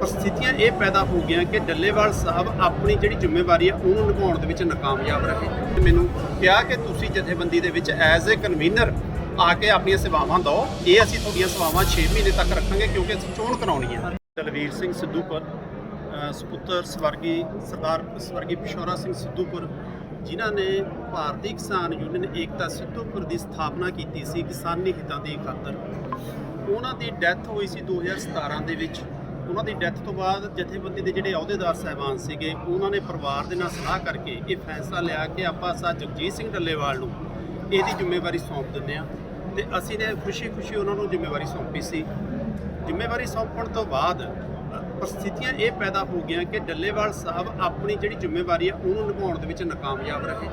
ਪਰਿਸਥਿਤੀਆਂ ਇਹ ਪੈਦਾ ਹੋ ਗਈਆਂ ਕਿ ਡੱਲੇਵਾਲ ਸਾਹਿਬ ਆਪਣੀ ਜਿਹੜੀ ਜ਼ਿੰਮੇਵਾਰੀ ਹੈ ਉਹਨੂੰ ਨਿਭਾਉਣ ਦੇ ਵਿੱਚ ਨਾਕਾਮਯਾਬ ਰਹੇ। ਤੇ ਮੈਨੂੰ ਕਿਹਾ ਕਿ ਤੁਸੀਂ ਜਥੇਬੰਦੀ ਦੇ ਵਿੱਚ ਐਜ਼ ਅ ਕਨਵੀਨਰ ਆ ਕੇ ਆਪਣੀਆਂ ਸੇਵਾਵਾਂ ਦਿਓ। ਇਹ ਅਸੀਂ ਤੁਹਾਡੀਆਂ ਸੇਵਾਵਾਂ 6 ਮਹੀਨੇ ਤੱਕ ਰੱਖਾਂਗੇ ਕਿਉਂਕਿ ਅਸੀਂ ਚੋਣ ਕਰਾਉਣੀ ਹੈ ਦਲਵੀਰ ਸਿੰਘ ਸਿੱਧੂਪੁਰ ਅ, ਸੁਪੁੱਤਰ ਸਵਰਗੀ ਸਰਦਾਰ ਸਵਰਗੀ ਪਿਸ਼ੌਰਾ ਸਿੰਘ ਸਿੱਧੂਪੁਰ ਜਿਨ੍ਹਾਂ ਨੇ ਭਾਰਤੀ ਕਿਸਾਨ ਯੂਨੀਅਨ ਏਕਤਾ ਸਿੱਧੂਪੁਰ ਦੀ ਸਥਾਪਨਾ ਕੀਤੀ ਸੀ ਕਿਸਾਨੀ ਹਿੱਤਾਂ ਦੀ ਖਾਤਰ। ਉਹਨਾਂ ਦੀ ਡੈਥ ਹੋਈ ਸੀ 2017 ਦੇ ਵਿੱਚ। ਉਹਨਾਂ ਦੀ ਡੈਥ ਤੋਂ ਬਾਅਦ ਜਥੇਬੰਦੀ ਦੇ ਜਿਹੜੇ ਅਹੁਦੇਦਾਰ ਸਹਿਬਾਨ ਸੀਗੇ ਉਹਨਾਂ ਨੇ ਪਰਿਵਾਰ ਦੇ ਨਾਲ ਸਲਾਹ ਕਰਕੇ ਇਹ ਫੈਸਲਾ ਲਿਆ ਕਿ ਆਪਾਂ ਸਾ ਜਗਜੀਤ ਸਿੰਘ ਡੱਲੇਵਾਲ ਨੂੰ ਇਹਦੀ ਜ਼ਿੰਮੇਵਾਰੀ ਸੌਂਪ ਦਿੰਦੇ ਆ ਤੇ ਅਸੀਂ ਨੇ ਖੁਸ਼ੀ-ਖੁਸ਼ੀ ਉਹਨਾਂ ਨੂੰ ਜ਼ਿੰਮੇਵਾਰੀ ਸੌਂਪੀ ਸੀ। ਜ਼ਿੰਮੇਵਾਰੀ ਸੌਂਪਣ ਤੋਂ ਬਾਅਦ ਅ, ਪਰਿਸਥਿਤੀਆਂ ਇਹ ਪੈਦਾ ਹੋ ਗਈਆਂ ਕਿ ਡੱਲੇਵਾਲ ਸਾਹਿਬ ਆਪਣੀ ਜਿਹੜੀ ਜ਼ਿੰਮੇਵਾਰੀ ਆ ਉਹਨੂੰ ਨਿਭਾਉਣ ਦੇ ਵਿੱਚ ਨਾਕਾਮਯਾਬ ਰਹੇ।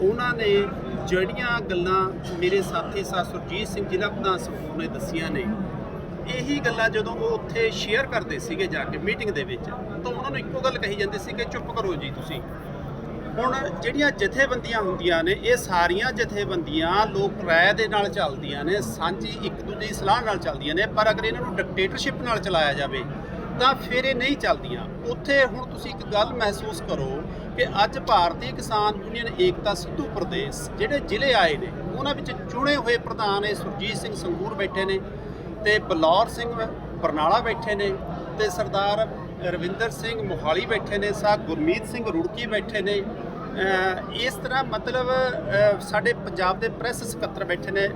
ਉਹਨਾਂ ਨੇ ਜਿਹੜੀਆਂ ਗੱਲਾਂ ਮੇਰੇ ਸਾਥੀ ਸਾ ਸੁਰਜੀਤ ਸਿੰਘ ਜ਼ਿਲ੍ਹਾ ਪ੍ਰਧਾਨ ਸਮੂਹ ਨੇ ਦੱਸੀਆਂ ਨੇ ਇਹੀ ਗੱਲਾਂ ਜਦੋਂ ਉਹ ਉੱਥੇ ਸ਼ੇਅਰ ਕਰਦੇ ਸੀਗੇ ਜਾ ਕੇ ਮੀਟਿੰਗ ਦੇ ਵਿੱਚ, ਤਾਂ ਉਹਨਾਂ ਨੂੰ ਇੱਕੋ ਗੱਲ ਕਹੀ ਜਾਂਦੀ ਸੀ ਕਿ ਚੁੱਪ ਕਰੋ ਜੀ ਤੁਸੀਂ। ਹੁਣ ਜਿਹੜੀਆਂ ਜਥੇਬੰਦੀਆਂ ਹੁੰਦੀਆਂ ਨੇ, ਇਹ ਸਾਰੀਆਂ ਜਥੇਬੰਦੀਆਂ ਲੋਕ ਰਾਏ ਦੇ ਨਾਲ ਚੱਲਦੀਆਂ ਨੇ, ਸਾਂਝੀ ਇੱਕ ਦੂਜੇ ਦੀ ਸਲਾਹ ਨਾਲ ਚੱਲਦੀਆਂ ਨੇ, ਪਰ ਅਗਰ ਇਹਨਾਂ ਨੂੰ ਡਿਕਟੇਟਰਸ਼ਿਪ ਨਾਲ ਚਲਾਇਆ ਜਾਵੇ, ਤਾਂ ਫਿਰ ਇਹ ਨਹੀਂ ਚੱਲਦੀਆਂ। ਉੱਥੇ ਹੁਣ ਤੁਸੀਂ ਇੱਕ ਗੱਲ ਮਹਿਸੂਸ ਕਰੋ ਕਿ ਅੱਜ ਭਾਰਤੀ ਕਿਸਾਨ ਯੂਨੀਅਨ ਏਕਤਾ ਸਿੱਧੂ ਪ੍ਰਦੇਸ਼, ਜਿਹੜੇ ਜ਼ਿਲ੍ਹੇ ਆਏ ਨੇ, ਉਹਨਾਂ ਵਿੱਚ ਚੁਣੇ ਹੋਏ ਪ੍ਰਧਾਨ ਇਹ ਸੁਰਜੀਤ ਸਿੰਘ ਸੰਗੂਰ ਬੈਠੇ ਨੇ। ਤੇ ਬਲੌਰ ਸਿੰਘ ਬਰਨਾਲਾ ਬੈਠੇ ਨੇ ਤੇ ਸਰਦਾਰ ਰਵਿੰਦਰ ਸਿੰਘ ਮੋਹਾਲੀ ਬੈਠੇ ਨੇ, ਸਾ ਗੁਰਮੀਤ ਸਿੰਘ ਰੁੜਕੀ ਬੈਠੇ ਨੇ। ਇਸ ਤਰ੍ਹਾਂ ਮਤਲਬ ਸਾਡੇ ਪੰਜਾਬ ਦੇ ਪ੍ਰੈਸ ਸਕੱਤਰ ਬੈਠੇ ਨੇ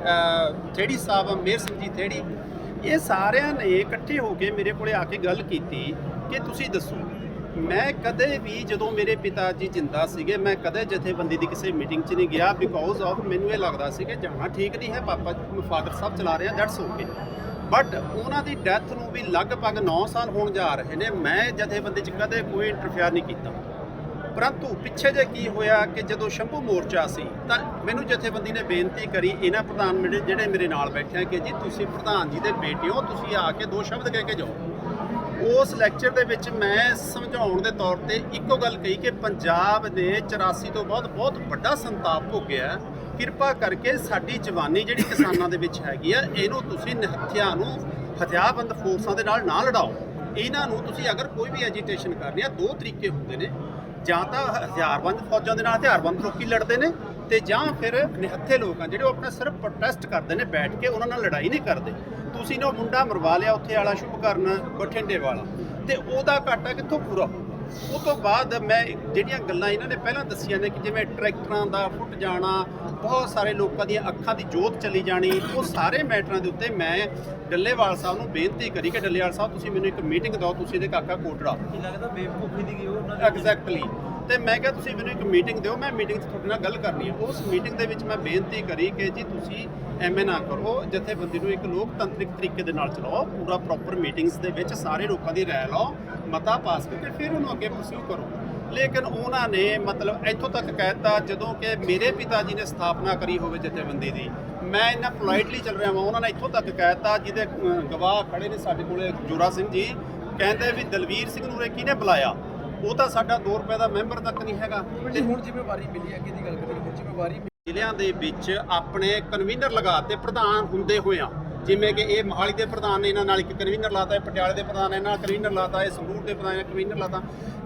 ਥੇੜੀ ਸਾਹਿਬ ਮੇਰ ਸਿੰਘ ਜੀ ਥੇੜੀ। ਇਹ ਸਾਰਿਆਂ ਨੇ ਇਕੱਠੇ ਹੋ ਕੇ ਮੇਰੇ ਕੋਲੇ ਆ ਕੇ ਗੱਲ ਕੀਤੀ ਕਿ ਤੁਸੀਂ ਦੱਸੋ, ਮੈਂ ਕਦੇ ਵੀ ਜਦੋਂ ਮੇਰੇ ਪਿਤਾ ਜੀ ਜਿੰਦਾ ਸੀਗੇ, ਮੈਂ ਕਦੇ ਜਥੇਬੰਦੀ ਦੀ ਕਿਸੇ ਮੀਟਿੰਗ 'ਚ ਨਹੀਂ ਗਿਆ ਬਿਕੋਜ਼ ਆਫ ਮੈਨੂੰ ਇਹ ਲੱਗਦਾ ਸੀ ਕਿ ਜਾਣਾ ਠੀਕ ਨਹੀਂ ਹੈ, ਪਾਪਾ ਫਾਦਰ ਸਾਹਿਬ ਚਲਾ ਰਹੇ ਆ ਦੈਟਸ ਓਕੇ ਬਟ ਉਹਨਾਂ ਦੀ ਡੈਥ ਨੂੰ ਵੀ ਲਗਭਗ 9 ਸਾਲ ਹੋਣ ਜਾ ਰਹੇ ਨੇ। ਮੈਂ ਜਥੇਬੰਦੀ 'ਚ ਕਦੇ ਕੋਈ ਇੰਟਰਫੇਅਰ ਨਹੀਂ ਕੀਤਾ। ਪਰੰਤੂ ਪਿੱਛੇ ਜੇ ਕੀ ਹੋਇਆ ਕਿ ਜਦੋਂ ਸ਼ੰਭੂ ਮੋਰਚਾ ਸੀ, ਤਾਂ ਮੈਨੂੰ ਜਥੇਬੰਦੀ ਨੇ ਬੇਨਤੀ ਕਰੀ ਇਹਨਾਂ ਪ੍ਰਧਾਨ ਮੇਰੇ ਜਿਹੜੇ ਮੇਰੇ ਨਾਲ ਬੈਠੇ ਆ ਕਿ ਜੀ ਤੁਸੀਂ ਪ੍ਰਧਾਨ ਜੀ ਦੇ ਬੇਟੇ ਹੋ, ਤੁਸੀਂ ਆ ਕੇ ਦੋ ਸ਼ਬਦ ਕਹਿ ਕੇ ਜਾਓ। ਉਸ ਲੈਕਚਰ ਦੇ ਵਿੱਚ ਮੈਂ ਸਮਝਾਉਣ ਦੇ ਤੌਰ ਤੇ ਇੱਕੋ ਗੱਲ ਕਹੀ ਕਿ ਪੰਜਾਬ ਨੇ 84 ਤੋਂ ਬਾਅਦ ਬਹੁਤ ਵੱਡਾ ਸੰਤਾਪ ਭੋਗਿਆ। ਕਿਰਪਾ ਕਰਕੇ ਸਾਡੀ ਜਵਾਨੀ ਜਿਹੜੀ ਕਿਸਾਨਾਂ ਦੇ ਵਿੱਚ ਹੈਗੀ ਆ, ਇਹਨੂੰ ਤੁਸੀਂ ਨਿਹੱਥਿਆਂ ਨੂੰ ਹਥਿਆਰਬੰਦ ਫੋਰਸਾਂ ਦੇ ਨਾਲ ਨਾ ਲੜਾਓ। ਇਹਨਾਂ ਨੂੰ ਤੁਸੀਂ ਅਗਰ ਕੋਈ ਵੀ ਐਜੀਟੇਸ਼ਨ ਕਰਨੀ ਆ, ਦੋ ਤਰੀਕੇ ਹੁੰਦੇ ਨੇ। ਜਾਂ ਤਾਂ ਹਥਿਆਰਬੰਦ ਫੌਜਾਂ ਦੇ ਨਾਲ ਹਥਿਆਰਬੰਦ ਲੋਕੀ ਲੜਦੇ ਨੇ ਤੇ ਜਾਂ ਫਿਰ ਨਿਹੱਥੇ ਲੋਕ ਆ, ਜਿਹੜੇ ਉਹ ਆਪਣਾ ਸਿਰਫ ਪ੍ਰੋਟੈਸਟ ਕਰਦੇ ਨੇ, ਬੈਠ ਕੇ ਉਹਨਾਂ ਨਾਲ ਲੜਾਈ ਨਹੀਂ ਕਰਦੇ। ਤੁਸੀਂ ਨੇ ਉਹ ਮੁੰਡਾ ਮਰਵਾ ਲਿਆ ਉੱਥੇ ਵਾਲਾ ਸ਼ੁਭ ਕਰਨ, ਬਠਿੰਡੇ ਵਾਲਾ। ਤੇ ਉਹਦਾ ਘਾਟਾ ਕਿੱਥੋਂ ਪੂਰਾ ਹੋਊਗਾ ਉਹ ਤੋਂ ਬਾਅਦ ਮੈਂ ਜਿਹੜੀਆਂ ਗੱਲਾਂ ਇਹਨਾਂ ਨੇ ਪਹਿਲਾਂ ਦੱਸੀਆਂ ਨੇ ਕਿ ਜਿਵੇਂ ਟਰੈਕਟਰਾਂ ਦਾ ਫੁੱਟ ਜਾਣਾ ਬਹੁਤ ਸਾਰੇ ਲੋਕਾਂ ਦੀਆਂ ਅੱਖਾਂ ਦੀ ਜੋਤ ਚਲੀ ਜਾਣੀ ਉਹ ਸਾਰੇ ਮੈਟਰਾਂ ਦੇ ਉੱਤੇ ਮੈਂ ਡੱਲੇਵਾਲ ਸਾਹਿਬ ਨੂੰ ਬੇਨਤੀ ਕਰੀ ਕਿ ਡੱਲੇਵਾਲ ਸਾਹਿਬ ਤੁਸੀਂ ਮੈਨੂੰ ਇੱਕ ਮੀਟਿੰਗ ਦਿਓ ਤੁਸੀਂ ਇਹਦੇ ਕਾਕਾ ਕੋਟੜਾ। ਕੀ ਲੱਗਦਾ ਬੇਵਕੂਫੀ ਦੀ ਗਈ ਉਹਨਾਂ ਦੀ? ਐਗਜ਼ੈਕਟਲੀ ਤੇ ਮੈਂ ਕਿਹਾ ਤੁਸੀਂ ਮੈਨੂੰ ਇੱਕ ਮੀਟਿੰਗ ਦਿਓ, ਮੈਂ ਮੀਟਿੰਗ 'ਚ ਤੁਹਾਡੇ ਨਾਲ ਗੱਲ ਕਰਨੀ ਹੈ ਉਸ ਮੀਟਿੰਗ ਦੇ ਵਿੱਚ ਮੈਂ ਬੇਨਤੀ ਕਰੀ ਕਿ ਜੀ ਤੁਸੀਂ ਐਵੇਂ ਨਾ ਕਰੋ, ਜਥੇਬੰਦੀ ਨੂੰ ਇੱਕ ਲੋਕਤੰਤਰਿਕ ਤਰੀਕੇ ਦੇ ਨਾਲ ਚਲਾਓ, ਪੂਰਾ ਪ੍ਰੋਪਰ ਮੀਟਿੰਗਸ ਦੇ ਵਿੱਚ ਸਾਰੇ ਲੋਕਾਂ ਦੀ ਰਾਏ ਲਓ, ਮਤਾ ਪਾਸ ਕਰਕੇ ਫਿਰ ਉਹਨੂੰ ਅੱਗੇ ਪਰਸਿਊ ਕਰੋ। ਲੇਕਿਨ ਉਹਨਾਂ ਨੇ ਮਤਲਬ ਇੱਥੋਂ ਤੱਕ ਕਹਿਤਾ, ਜਦੋਂ ਕਿ ਮੇਰੇ ਪਿਤਾ ਜੀ ਨੇ ਸਥਾਪਨਾ ਕਰੀ ਹੋਵੇ ਜਥੇਬੰਦੀ ਦੀ, ਮੈਂ ਇੰਨਾ ਪੋਲਾਈਟਲੀ ਚੱਲ ਰਿਹਾ ਹਾਂ ਉਹਨਾਂ ਨੇ ਇੱਥੋਂ ਤੱਕ ਕਹਿਤਾ, ਜਿਹਦੇ ਗਵਾਹ ਖੜੇ ਨੇ ਸਾਡੇ ਕੋਲੇ ਜੋਰਾ ਸਿੰਘ ਜੀ, ਕਹਿੰਦੇ ਵੀ ਦਲਵੀਰ ਸਿੰਘ ਨੂੰ ਉਰੇ ਕਿਹਨੇ ਬੁਲਾਇਆ। ਉਹ ਤਾਂ ਸਾਡਾ 2 ਰੁਪਏ ਦਾ ਮੈਂਬਰ ਤੱਕ ਨਹੀਂ ਹੈਗਾ। ਤੇ ਹੁਣ ਜ਼ਿੰਮੇਵਾਰੀ ਮਿਲੀ ਹੈ ਕਿਹਦੀ ਗੱਲ ਕਰੀਏ? ਹੁਣ ਜ਼ਿੰਮੇਵਾਰੀ ਜ਼ਿਲ੍ਹਿਆਂ ਦੇ ਵਿੱਚ ਆਪਣੇ ਕਨਵੀਨਰ ਲਗਾਤੇ ਪ੍ਰਧਾਨ ਹੁੰਦੇ ਹੋਇਆਂ ਜਿਵੇਂ ਕਿ ਇਹ ਮੋਹਾਲੀ ਦੇ ਪ੍ਰਧਾਨ ਨੇ ਇਹਨਾਂ ਨਾਲ ਇੱਕ ਕਨਵੀਨਰ ਲਾਤਾ ਇਹ ਪਟਿਆਲੇ ਦੇ ਪ੍ਰਧਾਨ ਨੇ ਇਹਨਾਂ ਨਾਲ ਕਨਵੀਨਰ ਲਾਤਾ ਇਹ ਸੰਗਰੂਰ ਦੇ ਪ੍ਰਧਾਨ ਨੇ ਕਨਵੀਨਰ ਲਾਤਾ।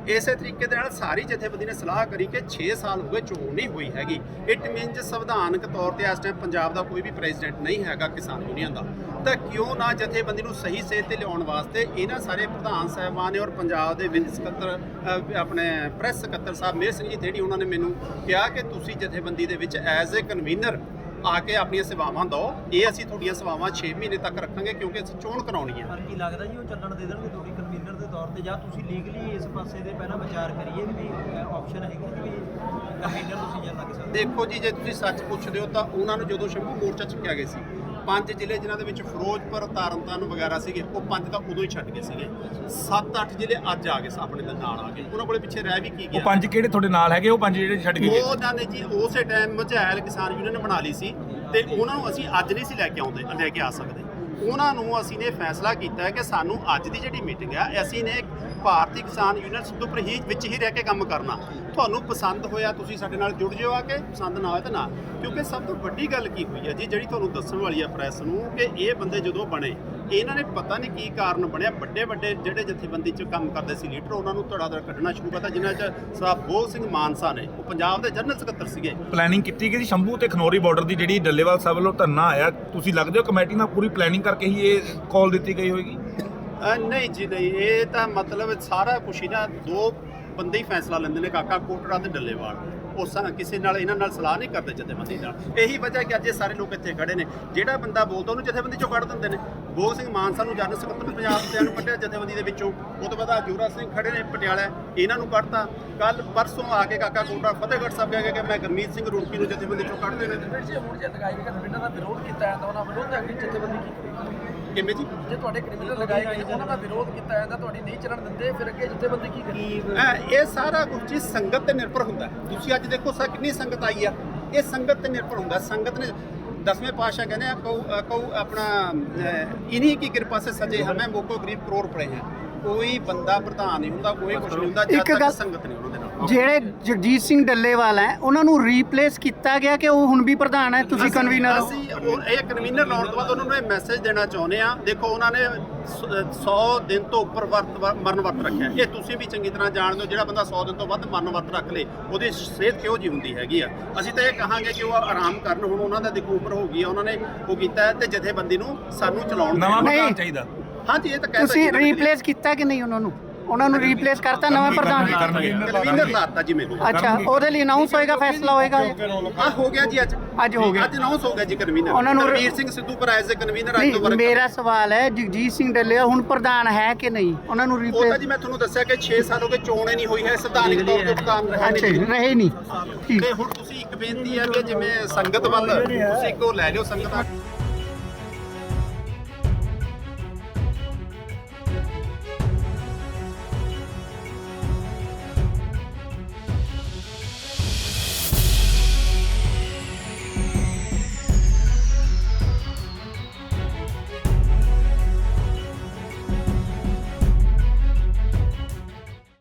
ਇਸੇ ਤਰੀਕੇ ਦੇ ਨਾਲ ਸਾਰੀ ਜਥੇਬੰਦੀ ਨੇ ਸਲਾਹ ਕਰੀ ਕਿ 6 ਸਾਲ ਹੋ ਗਏ ਚੋਣ ਨਹੀਂ ਹੋਈ ਹੈਗੀ। ਇਟ ਮੀਨਸ ਸੰਵਿਧਾਨਕ ਤੌਰ ਤੇ ਇਸ ਟਾਈਮ ਪੰਜਾਬ ਦਾ ਕੋਈ ਵੀ ਪ੍ਰੈਜ਼ੀਡੈਂਟ ਨਹੀਂ ਹੈਗਾ ਕਿਸਾਨ ਯੂਨੀਅਨ ਦਾ। ਤਾਂ ਕਿਉਂ ਨਾ ਜਥੇਬੰਦੀ ਨੂੰ ਸਹੀ ਸੇਧ ਤੇ ਲਿਆਉਣ ਵਾਸਤੇ ਇਹਨਾਂ ਸਾਰੇ ਪ੍ਰਧਾਨ ਸਾਹਿਬਾਨ ਨੇ ਔਰ ਪੰਜਾਬ ਦੇ ਵਿੰਗ ਸਕੱਤਰ ਆਪਣੇ ਪ੍ਰੈਸ ਸਕੱਤਰ ਸਾਹਿਬ ਮੇਰ ਸਿੰਘ ਜੀ ਥੇੜੀ ਉਹਨਾਂ ਨੇ ਮੈਨੂੰ ਕਿਹਾ ਕਿ ਤੁਸੀਂ ਜਥੇਬੰਦੀ ਦੇ ਵਿੱਚ ਐਜ਼ ਅ ਕਨਵੀਨਰ ਆ ਕੇ ਆਪਣੀਆਂ ਸੇਵਾਵਾਂ ਦਿਓ। ਇਹ ਅਸੀਂ ਤੁਹਾਡੀਆਂ ਸੇਵਾਵਾਂ 6 ਮਹੀਨੇ ਤੱਕ ਰੱਖਾਂਗੇ ਕਿਉਂਕਿ ਅਸੀਂ ਚੋਣ ਕਰਾਉਣੀ ਹੈ ਪਰ ਕੀ ਲੱਗਦਾ ਜੀ ਉਹ ਚੱਲਣ ਦੇ ਦੇਣਗੇ ਤੁਹਾਡੀ ਕਨਵੀਨਰ ਦੇ ਤੌਰ ਤੇ ਜਾਂ ਤੁਸੀਂ ਲੀਗਲੀ ਇਸ ਪਾਸੇ ਦੇ ਪਹਿਲਾਂ ਵਿਚਾਰ ਕਰੀਏ ਵੀ ਆਪਸ਼ਨ ਹੈਗੀ ਕਿ ਵੀ ਕਨਵੀਨਰ ਤੁਸੀਂ ਜਾਂ ਲੱਗ ਸਕਦੇ ਦੇਖੋ ਜੀ ਜੇ ਤੁਸੀਂ ਸੱਚ ਪੁੱਛਦੇ ਹੋ ਤਾਂ ਉਹਨਾਂ ਨੂੰ ਜਦੋਂ ਸ਼ੰਭੂ ਮੋਰਚਾ ਚੁੱਕਿਆ ਗਿਆ ਸੀ ਪੰਜ ਜ਼ਿਲ੍ਹੇ ਜਿਨ੍ਹਾਂ ਦੇ ਵਿੱਚ ਫਿਰੋਜ਼ਪੁਰ ਤਰਨਤਾਰਨ ਵਗੈਰਾ ਸੀਗੇ ਉਹ ਪੰਜ ਤਾਂ ਉਦੋਂ ਹੀ ਛੱਡ ਗਏ ਸੀਗੇ। 7-8 ਜ਼ਿਲ੍ਹੇ ਅੱਜ ਆ ਗਏ ਆਪਣੇ ਦੇ ਨਾਲ ਆ ਗਏ। ਉਹਨਾਂ ਕੋਲੇ ਪਿੱਛੇ ਰਹਿ ਵੀ ਕੀ ਉਹ ਗਿਆ? ਪੰਜ ਕਿਹੜੇ ਤੁਹਾਡੇ ਨਾਲ ਹੈਗੇ ਉਹ ਪੰਜ ਜਿਹੜੇ ਛੱਡ ਗਏ? ਉਹ ਉਹਨਾਂ ਨੇ ਜੀ ਉਸੇ ਟਾਈਮ ਮਝੈਲ ਕਿਸਾਨ ਯੂਨੀਅਨ ਬਣਾ ਲਈ ਸੀ ਤੇ ਉਹਨਾਂ ਨੂੰ ਅਸੀਂ ਅੱਜ ਨਹੀਂ ਸੀ ਲੈ ਕੇ ਆਉਂਦੇ ਲੈ ਕੇ ਆ ਸਕਦੇ। ਉਹਨਾਂ ਨੂੰ ਅਸੀਂ ਨੇ ਫੈਸਲਾ ਕੀਤਾ ਹੈ ਕਿ ਸਾਨੂੰ ਅੱਜ ਦੀ ਜਿਹੜੀ ਮੀਟਿੰਗ ਹੈ, ਅਸੀਂ ਨੇ ਭਾਰਤੀ ਕਿਸਾਨ ਯੂਨੀਅਨ ਸਿੱਧੂ ਹੀ ਵਿੱਚ ਹੀ ਰਹਿ ਕੇ ਕੰਮ ਕਰਨਾ। ਤੁਹਾਨੂੰ ਪਸੰਦ ਹੋਇਆ ਤੁਸੀਂ ਸਾਡੇ ਨਾਲ ਜੁੜ ਜਿਓ ਆ ਕੇ, ਪਸੰਦ ਨਾ ਹੋਇਆ ਤਾਂ ਨਾ। ਕਿਉਂਕਿ ਸਭ ਤੋਂ ਵੱਡੀ ਗੱਲ ਕੀ ਹੋਈ ਹੈ ਜੀ, ਜਿਹੜੀ ਤੁਹਾਨੂੰ ਦੱਸਣ ਵਾਲੀ ਹੈ ਪ੍ਰੈਸ ਨੂੰ, ਕਿ ਇਹ ਬੰਦੇ ਜਦੋਂ ਬਣੇ ਇਹਨਾਂ ਨੇ ਪਤਾ ਨਹੀਂ ਕੀ ਕਾਰਨ ਬਣਿਆ। ਵੱਡੇ ਵੱਡੇ ਜਿਹੜੇ ਜਥੇਬੰਦੀ 'ਚ ਕੰਮ ਕਰਦੇ ਸੀ ਲੀਡਰ ਉਹਨਾਂ ਨੂੰ ਧੜਾ ਧੜ ਕੱਢਣਾ ਸ਼ੁਰੂ ਕਰਤਾ ਜਿਨ੍ਹਾਂ 'ਚ ਸਾਹਿਬ ਬੋਲ ਸਿੰਘ ਮਾਨਸਾ ਨੇ। ਉਹ ਪੰਜਾਬ ਦੇ ਜਨਰਲ ਸਕੱਤਰ ਸੀਗੇ। ਪਲੈਨਿੰਗ ਕੀਤੀ ਗਈ ਸੀ ਸ਼ੰਭੂ ਤੇ ਖਨੌਰੀ ਬਾਰਡਰ ਦੀ ਜਿਹੜੀ ਡੱਲੇਵਾਲ ਸਾਹਿਬ ਵੱਲੋਂ ਧਰਨਾ ਆਇਆ। ਤੁਸੀਂ ਲੱਗਦੇ ਹੋ ਕਮੇਟੀ ਨਾਲ ਪੂਰੀ ਪਲੈਨਿੰਗ ਕਰਕੇ ਹੀ ਇਹ ਕਾਲ ਦਿੱਤੀ ਗਈ ਹੋਏਗੀ? ਨਹੀਂ ਜੀ ਨਹੀਂ। ਇਹ ਤਾਂ ਮਤਲਬ ਸਾਰਾ ਕੁਛ ਹੀ ਨਾ ਦੋ ਬੰਦੇ ਹੀ ਫੈਸਲਾ ਲੈਂਦੇ ਨੇ ਕਾਕਾ ਕੋਟੜਾ ਤੇ ਡੱਲੇਵਾਲ। ਉਸ ਕਿਸੇ ਨਾਲ ਇਹਨਾਂ ਨਾਲ ਸਲਾਹ ਨਹੀਂ ਕਰਦੇ ਜਥੇਬੰਦੀ ਨਾਲ। ਇਹੀ ਵਜ੍ਹਾ ਕਿ ਅੱਜ ਇਹ ਸਾਰੇ ਲੋਕ ਇੱਥੇ ਖੜੇ ਨੇ। ਜਿਹੜਾ ਬੰਦਾ ਬੋਲਦਾ ਉਹਨੂੰ ਜਥੇਬੰਦੀ ਚੋਂ ਕੱਢ ਦਿੰਦੇ ਨੇ। ਬੋਲ ਸਿੰਘ ਮਾਨਸਾ ਨੂੰ ਜਨਰਲ ਸਕੱਤਰ ਪੰਜਾਬ ਦੇ ਨੂੰ ਕੱਢਿਆ ਜਥੇਬੰਦੀ ਦੇ ਵਿੱਚੋਂ। ਉਹ ਤੋਂ ਬਾਅਦ ਅਜੂਰਾ ਸਿੰਘ ਖੜੇ ਨੇ ਪਟਿਆਲਾ। ਇਹਨਾਂ ਨੂੰ ਕੱਢਤਾ। ਕੱਲ ਪਰਸੋਂ ਆ ਕੇ ਕਾਕਾ ਕੋਟੜਾ ਫਤਿਹਗੜ੍ਹ ਸਾਹਿਬ ਗਿਆ ਕਿ ਮੈਂ ਗੁਰਮੀਤ ਸਿੰਘ ਰੁੜਕੀ ਨੂੰ ਜਥੇਬੰਦੀ ਚੋਂ ਕੱਢ ਦੇਣੇ। ਫਿਰ ਹੁਣ ਜੇ ਲਗਾਈ ਗਈ ਕਨਵੀਨਰ ਦਾ ਵਿਰੋਧ ਕੀਤਾ ਜਾਂਦਾ, ਉਹਨਾਂ ਵਿਰੋਧ ਅਗਲੀ ਜਥੇਬੰਦੀ ਕੀ ਕਿਵੇਂ ਜੀ? ਜੇ ਤੁਹਾਡੇ ਕ੍ਰਿਮੀਨਲ ਲਗਾਏ ਗਏ ਉਹਨਾਂ ਦਾ ਵਿਰੋਧ ਕੀਤਾ ਜਾਂਦਾ ਤੁਹਾਡੀ ਨਹੀਂ ਚੱਲਣ ਦਿੰਦੇ ਫਿਰ ਅੱਗੇ ਜਥੇਬੰਦੀ ਕੀ ਕਰੇ? ਇਹ ਸਾਰਾ ਕੁਝ ਜੀ ਸੰਗਤ ਤੇ ਨਿਰਭਰ ਹੁੰਦਾ। ਤੁਸੀਂ ਅੱਜ ਦੇਖੋ ਸਾ ਕਿੰਨੀ ਸੰਗਤ ਆਈ ਆ। ਇਹ ਸੰਗਤ ਤੇ ਨਿਰਭਰ ਹੁੰਦਾ। ਸੰਗਤ ਨੇ ਦਸਵੇਂ ਪਾਸ਼ਾ ਕਹਿੰਦੇ ਆ ਕਹੂ ਆਪਣਾ ਇਨਹੀ ਕੀ ਕਿਰਪਾ ਸੇ ਸਜੇ ਹਮੇ ਮੋਕੋ ਗਰੀਬ ਕਰੋੜ ਪੜੇ ਹੈ। ਕੋਈ ਬੰਦਾ ਪ੍ਰਧਾਨ ਨਹੀਂ ਹੁੰਦਾ ਕੋਈ ਕੁਝ ਨਹੀਂ ਹੁੰਦਾ ਜਦ ਇੱਕ ਤੱਕ ਗੱਲ- ਸੰਗਤ ਨਹੀਂ ਉਹਨਾਂ ਦੇ ਨਾਲ। ਜਿਹੜੇ ਜਗਜੀਤ ਸਿੰਘ ਡੱਲੇਵਾਲ ਹੈ ਉਹਨਾਂ ਨੂੰ ਰੀਪਲੇਸ ਕੀਤਾ ਗਿਆ ਕਿ ਉਹ ਹੁਣ ਵੀ ਪ੍ਰਧਾਨ ਹੈ? ਤੁਸੀਂ ਅਸੀਂ- ਕਨਵੀਨਰ ਹੋ। ਅਸੀਂ ਉਹ- ਇਹ ਕਨਵੀਨਰ ਲਾਉਣ ਤੋਂ ਬਾਅਦ ਉਹਨਾਂ ਨੂੰ ਇਹ ਮੈਸੇਜ ਦੇਣਾ ਚਾਹੁੰਦੇ ਆ ਦੇਖੋ ਉਹਨਾਂ ਨੇ 100 ਦਿਨ ਤੋਂ ਉੱਪਰ ਵਰਤ ਵ- ਮਰਨ ਵਰਤ ਰੱਖਿਆ ਇਹ ਤੁਸੀਂ ਵੀ ਚੰਗੀ ਤਰ੍ਹਾਂ ਜਾਣਦੇ ਹੋ ਜਿਹੜਾ ਬੰਦਾ 100 ਦਿਨ ਤੋਂ ਵੱਧ ਮਰਨ ਵਰਤ ਰੱਖ ਲੇ ਉਹਦੀ ਸਿਹਤ ਕਿਹੋ ਜੀ ਹੁੰਦੀ ਹੈਗੀ ਆ। ਅਸੀਂ ਤਾਂ ਇਹ ਕਹਾਂਗੇ ਕਿ ਉਹ ਆਰਾਮ ਕਰਨ ਹੁਣ ਉਹਨਾਂ ਦਾ ਦੇਖੋ ਉਮਰ ਹੋ ਗਈ ਆ ਉਹਨਾਂ ਨੇ ਉਹ ਕੀਤਾ ਹੈ ਤੇ ਜਥੇਬੰਦੀ ਨੂੰ ਸਾਨੂੰ ਚਲਾਉਣ ਨਵਾਂ ਦੇਣ। ਨਹੀਂ। ਪ੍ਰਧਾਨ ਚਾਹੀਦਾ। ਹਾਂਜੀ ਇਹ ਤਾਂ ਕਹਿ ਤੁਸੀਂ ਰੀਪਲੇਸ ਕੀਤਾ ਕਿ ਨਹੀਂ ਉਹਨਾਂ ਨੂੰ? ਉਹਨਾਂ ਨੂੰ ਰੀਪਲੇਸ ਕਰਤਾ ਨਵਾਂ ਪ੍ਰਧਾਨ? ਕਨਵੀਨਰ ਲਾਤਾ ਜੀ ਮੈਨੂੰ। ਅੱਛਾ ਉਹਦੇ ਲਈ ਅਨਾਉਂਸ ਹੋਏਗਾ ਫੈਸਲਾ ਹੋਏਗਾ ਆ ਹੋ ਗਿਆ ਜੀ ਅੱਜ। ਅੱਜ ਹੋ ਗਿਆ। ਅੱਜ ਅਨਾਉਂਸ ਹੋ ਗਿਆ ਜੀ ਕਨਵੀਨਰ ਉਹਨਾਂ ਨੂੰ- ਰਣਵੀਰ ਸਿੰਘ ਸਿੱਧੂ ਪਰ ਐਜ਼ ਅ ਕਨਵੀਨਰ ਅੱਜ ਤੋਂ ਨਹੀਂ ਵਰਕ ਮੇਰਾ ਸਵਾਲ ਹੈ ਜਗਜੀਤ ਸਿੰਘ ਡੱਲੇਵਾਲ ਹੁਣ ਪ੍ਰਧਾਨ ਹੈ ਕਿ ਨਹੀਂ? ਉਹਨਾਂ ਨੂੰ ਉਹ ਤਾਂ ਰੀਪਲੇਸ ਜੀ ਮੈਂ ਤੁਹਾਨੂੰ ਦੱਸਿਆ ਕਿ 6 ਸਾਲ ਹੋ ਗਏ ਚੋਣ ਨਹੀਂ ਹੋਈ ਹੈ ਸੰਵਿਧਾਨਿਕ ਤੌਰ ਤੇ ਪ੍ਰਧਾਨ ਰਹੇ ਅੱਛਾ ਨੇ ਜੀ, ਰਹੇ ਨਹੀਂ। ਤੇ ਹੁਣ ਤੁਸੀਂ ਇੱਕ ਬੇਨਤੀ ਹੈ ਕਿ ਜਿਵੇਂ ਸੰਗਤ ਵੱਲ ਤੁਸੀਂ ਇੱਕੋ ਲੈ ਲਿਓ ਸੰਗਤ।